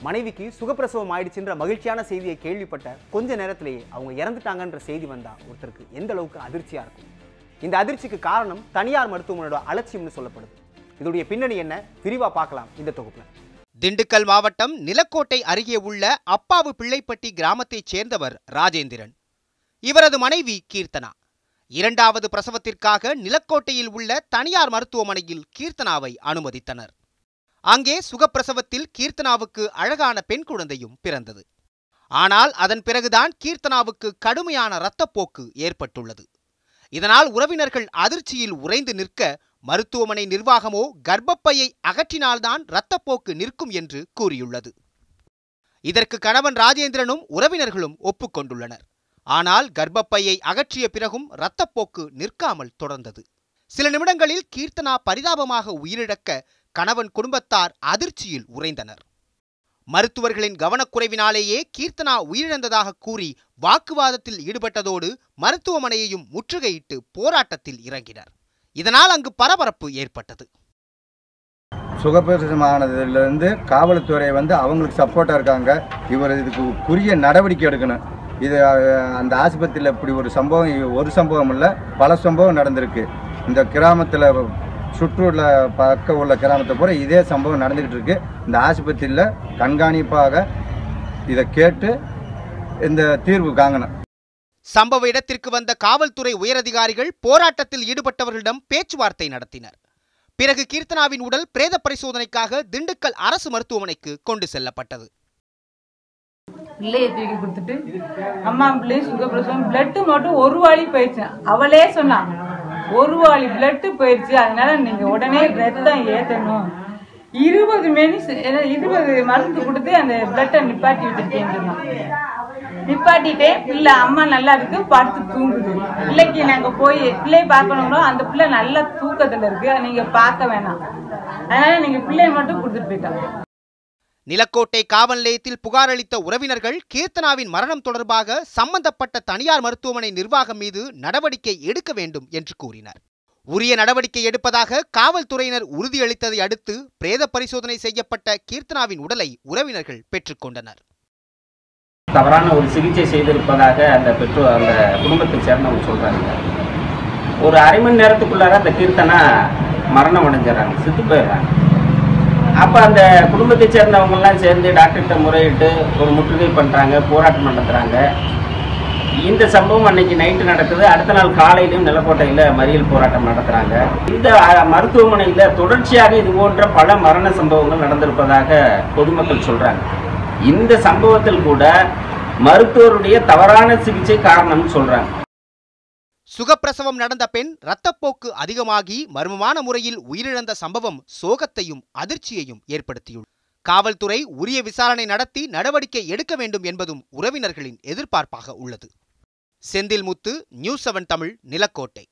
மனைவிக்கு சுகப்பிரசவம் ஆயிடுச்சுன்ற மகிழ்ச்சியான செய்தியை கேள்விப்பட்ட கொஞ்ச நேரத்திலேயே அவங்க இறந்துட்டாங்கன்ற செய்தி வந்தா ஒருத்தருக்கு எந்த அளவுக்கு அதிர்ச்சியா இருக்கும்? இந்த அதிர்ச்சிக்கு காரணம் தனியார் மருத்துவமனையோட அலட்சியம்னு சொல்லப்படுது. இதோடைய பின்னணி என்ன? விரிவா பார்க்கலாம் இந்த தொகுப்புல. திண்டுக்கல் மாவட்டம் நிலக்கோட்டை அருகே உள்ள அப்பாவு பிள்ளைப்பட்டி கிராமத்தைச் சேர்ந்தவர் ராஜேந்திரன். இவரது மனைவி கீர்த்தனா. இரண்டாவது பிரசவத்திற்காக நிலக்கோட்டையில் உள்ள தனியார் மருத்துவமனையில் கீர்த்தனாவை அனுமதித்தனர். அங்கே சுகப்பிரசவத்தில் கீர்த்தனாவுக்கு அழகான பெண் குழந்தையும் பிறந்தது. ஆனால் அதன் பிறகுதான் கீர்த்தனாவுக்கு கடுமையான இரத்தப்போக்கு ஏற்பட்டுள்ளது. இதனால் உறவினர்கள் அதிர்ச்சியில் உறைந்து நிற்க மருத்துவமனை நிர்வாகமோ கர்ப்பப்பையை அகற்றினால்தான் இரத்தப்போக்கு நிற்கும் என்று கூறியுள்ளது. இதற்கு கணவன் ராஜேந்திரனும் உறவினர்களும் ஒப்புக்கொண்டுள்ளனர் ஆனால் கர்ப்பப்பையை அகற்றிய பிறகும் இரத்தப்போக்கு நிற்காமல் தொடர்ந்தது. சில நிமிடங்களில் கீர்த்தனா பரிதாபமாக உயிரிழக்க கணவன் குடும்பத்தார் அதிர்ச்சியில் உறைந்தனர். மருத்துவர்களின் கவனக்குறைவினாலேயே கீர்த்தனா உயிரிழந்ததாக கூறி வாக்குவாதத்தில் ஈடுபட்டதோடு மருத்துவமனையையும் முற்றுகையிட்டு போராட்டத்தில் இறங்கினர். இதனால் அங்கு பரபரப்பு ஏற்பட்டது. சுகப்பிரசமானதுலேருந்து காவல்துறை வந்து அவங்களுக்கு சப்போர்ட்டாக இருக்காங்க. இவர் இதுக்கு உரிய நடவடிக்கை எடுக்கணும். இது அந்த ஆஸ்பத்திரியில் இப்படி ஒரு சம்பவம் ஒரு சம்பவம் இல்லை பல சம்பவம் நடந்திருக்கு. இந்த கிராமத்தில் சுற்றுள்ள பக்கம் உள்ள கிராமத்தை பூரா இதே சம்பவம் நடந்துக்கிட்டு இருக்கு. இந்த ஆஸ்பத்திரியில் கண்காணிப்பாக இதை கேட்டு இந்த தீர்வு காங்கணும். சம்பவ இடத்திற்கு வந்த காவல்துறை உயரதிகாரிகள் போராட்டத்தில் ஈடுபட்டவர்களிடம் பேச்சுவார்த்தை நடத்தினர். பிறகு கீர்த்தனாவின் உடல் பிரேத பரிசோதனைக்காக திண்டுக்கல் அரசு மருத்துவமனைக்கு கொண்டு செல்லப்பட்டது. பிள்ளைய தூக்கி கொடுத்துட்டு அம்மா பிள்ளையும் சுகர் பிரசவம் பிளட்டு மட்டும் ஒரு வாளி போயிடுச்சு. அவளே சொன்னான் ஒரு வாலி பிளட்டு போயிடுச்சு அதனால நீங்க உடனே ரத்தம் ஏத்தணும். இருபது மெடிசன் இருபது மருந்து கொடுத்து அந்த பிளட்டை நிப்பாட்டி வச்சிருக்கேன்னு சொன்னான் பிள்ளை அம்மா நல்லா இருக்கு படுத்து தூங்குது. பிள்ளைக்கு நாங்க போய் பிள்ளைய பார்க்கணுங்களோ அந்த பிள்ளை நல்ல தூக்கத்துல இருக்கு. நீங்க பார்க்க வேணாம். அதனால நீங்க பிள்ளைய மட்டும் கொடுத்துட்டு போயிட்டோம் நிலக்கோட்டை காவல் நிலையத்தில் புகார் அளித்த உறவினர்கள் கீர்த்தனாவின் மரணம் தொடர்பாக சம்பந்தப்பட்ட தனியார் மருத்துவமனை நிர்வாகம் மீது நடவடிக்கை எடுக்க வேண்டும் என்று கூறினர். உரிய நடவடிக்கை எடுப்பதாக காவல்துறையினர் உறுதியளித்ததை அடுத்து பிரேத பரிசோதனை செய்யப்பட்ட கீர்த்தனாவின் உடலை உறவினர்கள் பெற்றுக்கொண்டனர் தவறான ஒரு சிகிச்சை செய்திருப்பதாக அந்த பெற்றோர் அந்த குடும்பத்தை சேர்ந்தவங்க சொல்றாங்க. ஒரு அரை மணி நேரத்துக்குள்ளார அந்த கீர்த்தனா மரணம் அடைஞ்சிடறாங்க செத்து போயிடுறாங்க. அப்போ அந்த குடும்பத்தை சேர்ந்தவங்கெல்லாம் சேர்ந்து டாக்டர்கிட்ட முறையிட்டு ஒரு முற்றுகை பண்ணுறாங்க போராட்டம் நடத்துகிறாங்க இந்த சம்பவம் அன்னைக்கு நைட்டு நடக்குது. அடுத்த நாள் காலையிலும் நிலக்கோட்டையில் மறியல் போராட்டம் நடத்துகிறாங்க இந்த மருத்துவமனையில் தொடர்ச்சியாக இது போன்ற பல மரண சம்பவங்கள் நடந்திருப்பதாக பொதுமக்கள் சொல்கிறாங்க இந்த சம்பவத்தில் கூட மருத்துவருடைய தவறான சிகிச்சை காரணம்னு சொல்கிறாங்க சுகப்பிரசவம் நடந்த பெண் இரத்தப்போக்கு அதிகமாகி மர்மமான முறையில் உயிரிழந்த சம்பவம் சோகத்தையும் அதிர்ச்சியையும் ஏற்படுத்தியுள்ளது. காவல்துறை உரிய விசாரணை நடத்தி நடவடிக்கை எடுக்க வேண்டும் என்பதும் உறவினர்களின் எதிர்பார்ப்பாக உள்ளது. Senthilmuthu news seven Tamil Nilakottai.